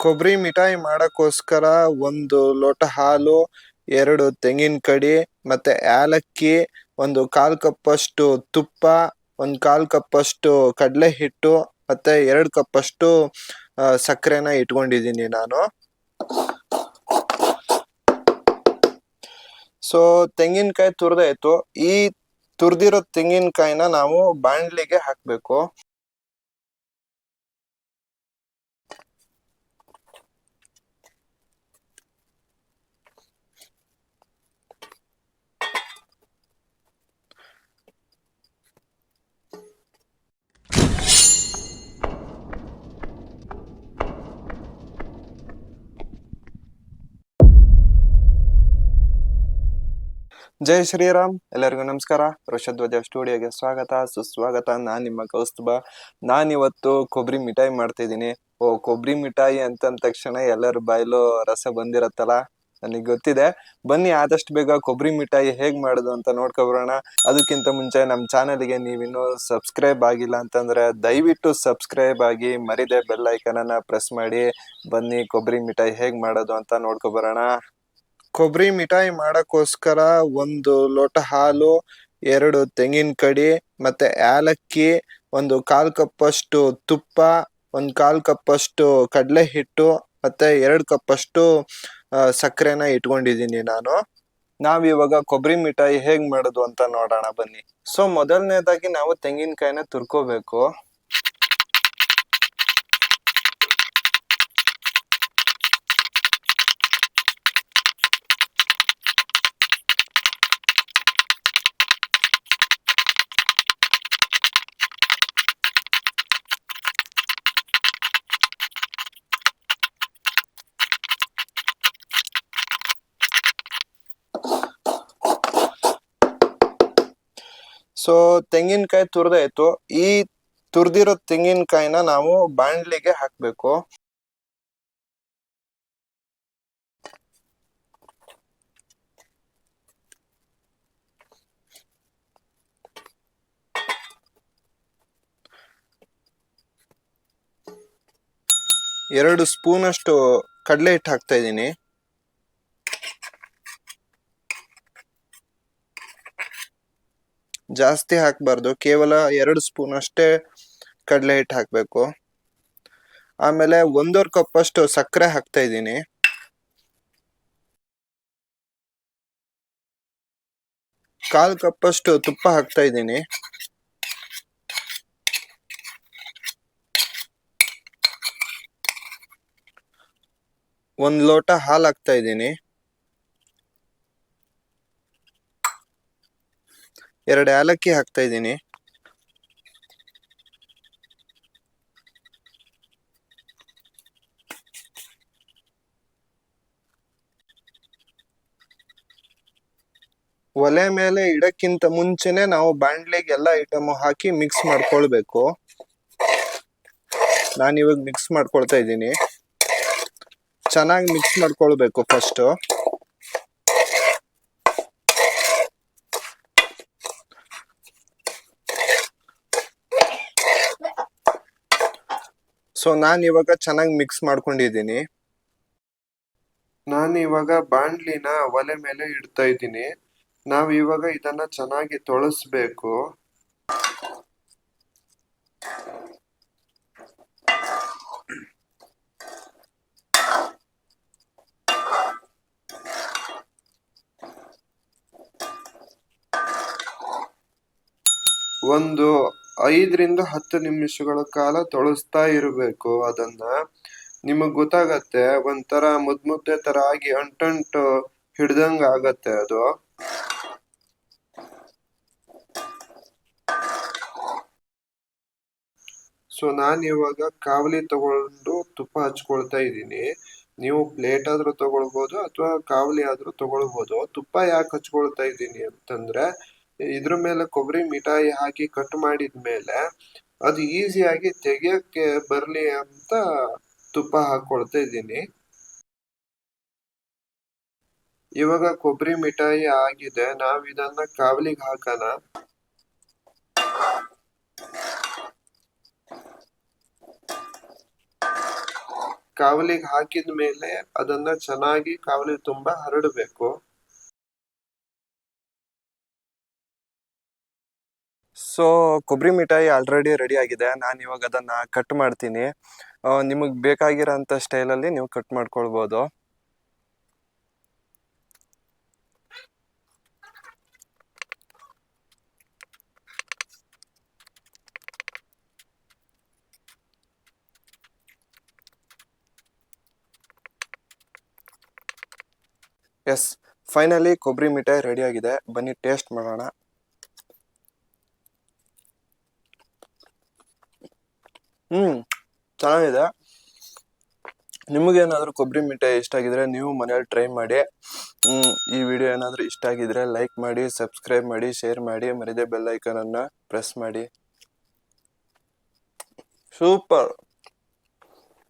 ಕೊಬ್ಬರಿ ಮಿಠಾಯಿ ಮಾಡಕ್ಕೋಸ್ಕರ ಒಂದು ಲೋಟ ಹಾಲು ಎರಡು ತೆಂಗಿನ ಕಡಿ ಮತ್ತೆ ಏಲಕ್ಕಿ ಒಂದು ಕಾಲ್ ಕಪ್ ಅಷ್ಟು ತುಪ್ಪ ಒಂದ್ ಕಾಲ್ ಕಪ್ ಅಷ್ಟು ಕಡ್ಲೆ ಹಿಟ್ಟು ಮತ್ತೆ ಎರಡು ಕಪ್ ಅಷ್ಟು ಆ, ಸಕ್ಕರೆನ ಇಟ್ಕೊಂಡಿದ್ದೀನಿ ನಾನು. ಸೊ ತೆಂಗಿನಕಾಯಿ ತುರ್ದಾಯ್ತು. ಈ ತುರ್ದಿರೋ ತೆಂಗಿನಕಾಯಿನ ನಾವು ಬಾಣಲಿಗೆ ಹಾಕ್ಬೇಕು. ಜೈ ಶ್ರೀರಾಮ್, ಎಲ್ಲರಿಗೂ ನಮಸ್ಕಾರ. ಋಷಧ್ವಜ ಸ್ಟುಡಿಯೋಗೆ ಸ್ವಾಗತ. ಸುಸ್ವಾಗತ. ನಾನು ನಿಮ್ಮ ಕೌಸ್ತುಭ. ನಾನ್ ಇವತ್ತು ಕೊಬ್ಬರಿ ಮಿಠಾಯಿ ಮಾಡ್ತಾ ಇದ್ದೀನಿ ಓ ಕೊಬ್ಬರಿ ಮಿಠಾಯಿ ಅಂತಂದ ತಕ್ಷಣ ಎಲ್ಲರ ಬಾಯಲ್ಲೂ ರಸ ಬಂದಿರತ್ತಲ್ಲ? ನನಗೆ ಗೊತ್ತಿದೆ. ಬನ್ನಿ, ಆದಷ್ಟು ಬೇಗ ಕೊಬ್ಬರಿ ಮಿಠಾಯಿ ಹೇಗೆ ಮಾಡೋದು ಅಂತ ನೋಡ್ಕೊಬರೋಣ. ಅದಕ್ಕಿಂತ ಮುಂಚೆ ನಮ್ಮ ಚಾನಲ್ಗೆ ನೀವಿನ್ನೂ ಸಬ್ಸ್ಕ್ರೈಬ್ ಆಗಿಲ್ಲ ಅಂತಂದ್ರೆ ದಯವಿಟ್ಟು ಸಬ್ಸ್ಕ್ರೈಬ್ ಆಗಿ ಮರಿದೆ ಬೆಲ್ ಐಕನನ್ನು ಪ್ರೆಸ್ ಮಾಡಿ. ಬನ್ನಿ ಕೊಬ್ಬರಿ ಮಿಠಾಯಿ ಹೇಗೆ ಮಾಡೋದು ಅಂತ ನೋಡ್ಕೊಬರೋಣ. ಕೊಬ್ಬರಿ ಮಿಠಾಯಿ ಮಾಡಕ್ಕೋಸ್ಕರ ಒಂದು ಲೋಟ ಹಾಲು, ಎರಡು ತೆಂಗಿನ ಕಡಿ ಮತ್ತೆ ಏಲಕ್ಕಿ, ಒಂದು ಕಾಲ್ ಕಪ್ ಅಷ್ಟು ತುಪ್ಪ, ಒಂದ್ ಕಾಲ್ ಕಪ್ ಅಷ್ಟು ಕಡ್ಲೆ ಹಿಟ್ಟು ಮತ್ತೆ ಎರಡು ಕಪ್ ಅಷ್ಟು ಸಕ್ಕರೆನ ಇಟ್ಕೊಂಡಿದ್ದೀನಿ ನಾನು. ನಾವ್ ಇವಾಗ ಕೊಬ್ಬರಿ ಮಿಠಾಯಿ ಹೇಗ್ ಮಾಡೋದು ಅಂತ ನೋಡೋಣ ಬನ್ನಿ. ಸೊ ಮೊದಲನೇದಾಗಿ ನಾವು ತೆಂಗಿನಕಾಯಿನ ತುರ್ಕೋಬೇಕು. ಸೊ ತೆಂಗಿನಕಾಯಿ ತುರ್ದಾಯ್ತು. ಈ ತುರ್ದಿರೋ ತೆಂಗಿನಕಾಯಿನ ನಾವು ಬಾಣ್ಲಿಗೆ ಹಾಕ್ಬೇಕು. ಎರಡು ಸ್ಪೂನ್ ಅಷ್ಟು ಕಡಲೆ ಹಿಟ್ಟು ಹಾಕ್ತಾ ಇದ್ದೀನಿ. ಜಾಸ್ತಿ ಹಾಕಬಾರ್ದು. ಕೇವಲ ಎರಡು ಸ್ಪೂನ್ ಅಷ್ಟೇ ಕಡಲೆ ಹಿಟ್ಟು ಹಾಕಬೇಕು. ಆಮೇಲೆ ಒಂದೂವರೆ ಕಪ್ ಅಷ್ಟು ಸಕ್ಕರೆ ಹಾಕ್ತಾ ಇದ್ದೀನಿ. ಕಾಲು ಕಪ್ ಅಷ್ಟು ತುಪ್ಪ ಹಾಕ್ತಾ ಇದ್ದೀನಿ. ಒಂದು ಲೋಟ ಹಾಲು ಹಾಕ್ತಾ ಇದ್ದೀನಿ. ಎರಡು ಏಲಕ್ಕಿ ಹಾಕ್ತಾ ಇದ್ದೀನಿ. ಒಲೆ ಮೇಲೆ ಇಡಕ್ಕಿಂತ ಮುಂಚೆನೆ ನಾವು ಬಾಂಡ್ಲಿಗೆ ಎಲ್ಲ ಐಟಮ್ ಹಾಕಿ ಮಿಕ್ಸ್ ಮಾಡ್ಕೊಳ್ಬೇಕು. ನಾನು ಮಿಕ್ಸ್ ಮಾಡ್ಕೊಳ್ತಾ ಇದ್ದೀನಿ. ಚೆನ್ನಾಗಿ ಮಿಕ್ಸ್ ಮಾಡ್ಕೊಳ್ಬೇಕು ಫಸ್ಟ್ ಸೊ ನಾನು ಇವಾಗ ಚೆನ್ನಾಗಿ ಮಿಕ್ಸ್ ಮಾಡ್ಕೊಂಡಿದ್ದೀನಿ. ನಾನು ಇವಾಗ ಬಾಂಡ್ಲಿನ ಒಲೆ ಮೇಲೆ ಇಡ್ತಾ ಇದ್ದೀನಿ. ನಾವು ಇವಾಗ ಇದನ್ನ ಚೆನ್ನಾಗಿ ತೊಳಸ್ಬೇಕು. ಒಂದು ಐದರಿಂದ ಹತ್ತು ನಿಮಿಷಗಳ ಕಾಲ ತೊಳಸ್ತಾ ಇರಬೇಕು. ಅದನ್ನ ನಿಮಗ್ ಗೊತ್ತಾಗತ್ತೆ, ಒಂಥರ ಮುದ್ ಮುದ್ದೆ ತರ ಆಗಿ ಅಂಟಂಟು ಹಿಡ್ದಂಗ ಆಗತ್ತೆ ಅದು. ಸೊ ನಾನು ಇವಾಗ ಕಾವಲಿ ತಗೊಂಡು ತುಪ್ಪ ಹಚ್ಕೊಳ್ತಾ ಇದ್ದೀನಿ. ನೀವು ಪ್ಲೇಟ್ ಆದ್ರೂ ತಗೊಳ್ಬೋದು ಅಥವಾ ಕಾವಲಿ ಆದ್ರೂ ತಗೊಳ್ಬೋದು. ತುಪ್ಪ ಯಾಕೆ ಹಚ್ಕೊಳ್ತಾ ಇದ್ದೀನಿ ಅಂತಂದ್ರೆ ಇದ್ರ ಮೇಲೆ ಕೊಬ್ಬರಿ ಮಿಠಾಯಿ ಹಾಕಿ ಕಟ್ ಮಾಡಿದ್ಮೇಲೆ ಅದು ಈಸಿಯಾಗಿ ತೆಗಿಯಕ್ಕೆ ಬರಲಿ ಅಂತ ತುಪ್ಪ ಹಾಕೊಳ್ತಾ ಇದ್ದೀನಿ. ಇವಾಗ ಕೊಬ್ಬರಿ ಮಿಠಾಯಿ ಆಗಿದೆ, ನಾವ್ ಇದನ್ನ ಕಾವಲಿಗೆ ಹಾಕೋಣ. ಕಾವಲಿಗೆ ಹಾಕಿದ ಮೇಲೆ ಅದನ್ನ ಚೆನ್ನಾಗಿ ಕಾವಲಿ ತುಂಬಾ ಹರಡಬೇಕು. ಸೊ ಕೊಬ್ಬರಿ ಮಿಠಾಯಿ ಆಲ್ರೆಡಿ ರೆಡಿ ಆಗಿದೆ. ನಾನು ಇವಾಗ ಅದನ್ನು ಕಟ್ ಮಾಡ್ತೀನಿ. ನಿಮಗೆ ಬೇಕಾಗಿರೋಂಥ ಸ್ಟೈಲಲ್ಲಿ ನೀವು ಕಟ್ ಮಾಡ್ಕೊಳ್ಬೋದು. ಎಸ್ ಫೈನಲಿ ಕೊಬ್ಬರಿ ಮಿಠಾಯಿ ರೆಡಿ ಆಗಿದೆ. ಬನ್ನಿ ಟೇಸ್ಟ್ ಮಾಡೋಣ. ಹ್ಮ್, ಚೆನ್ನಾಗಿದೆ. ನಿಮಗೇನಾದ್ರೂ ಕೊಬ್ಬರಿ ಮಿಠಾಯಿ ಇಷ್ಟ ಆಗಿದ್ರೆ ನೀವು ಮನೇಲಿ ಟ್ರೈ ಮಾಡಿ. ಹ್ಮ್, ಈ ವಿಡಿಯೋ ಏನಾದ್ರೂ ಇಷ್ಟ ಆಗಿದ್ರೆ ಲೈಕ್ ಮಾಡಿ ಸಬ್ಸ್ಕ್ರೈಬ್ ಮಾಡಿ ಶೇರ್ ಮಾಡಿ ಮರಿದೆ ಬೆಲ್ ಅನ್ನ ಪ್ರೆಸ್ ಮಾಡಿ. ಸೂಪರ್.